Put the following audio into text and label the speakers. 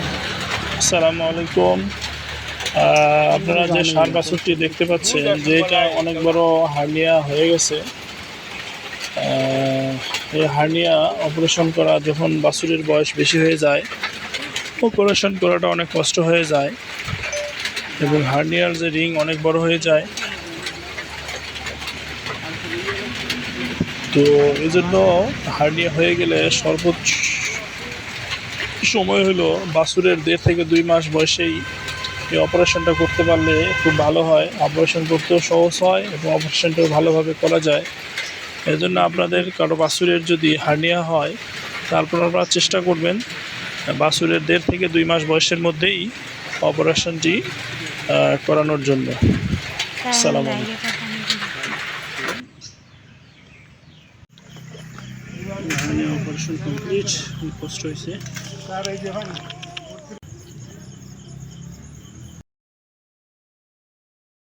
Speaker 1: আসসালামু আলাইকুম। আপনারা যে সার বাছুরটি দেখতে পাচ্ছেন, যে এটা অনেক বড় হার্নিয়া হয়ে গেছে। এই হার্নিয়া অপারেশন করা যখন বাছুরের বয়স বেশি হয়ে যায়, অপারেশন করাটা অনেক কষ্ট হয়ে যায় এবং হার্নিয়ার যে রিং অনেক বড় হয়ে যায়। তো এই জন্য হার্নিয়া হয়ে গেলে সর্বোচ্চ সময় হলো বাসুরের দেড় থেকে দুই মাস বয়সেই এই অপারেশনটা করতে পারলে খুব ভালো হয়। অপারেশন করতেও সহজ হয় এবং অপারেশনটাও ভালোভাবে করা যায়। এর জন্য আপনাদের কারও বাসুরের যদি হার্নিয়া হয়, তারপর আপনারা চেষ্টা করবেন বাসুরের দেড় থেকে দুই মাস বয়সের মধ্যেই অপারেশনটি করানোর জন্য। সালাম অপারেশন কমপ্লিট কষ্ট হয়েছে। Claro, ahí llevan.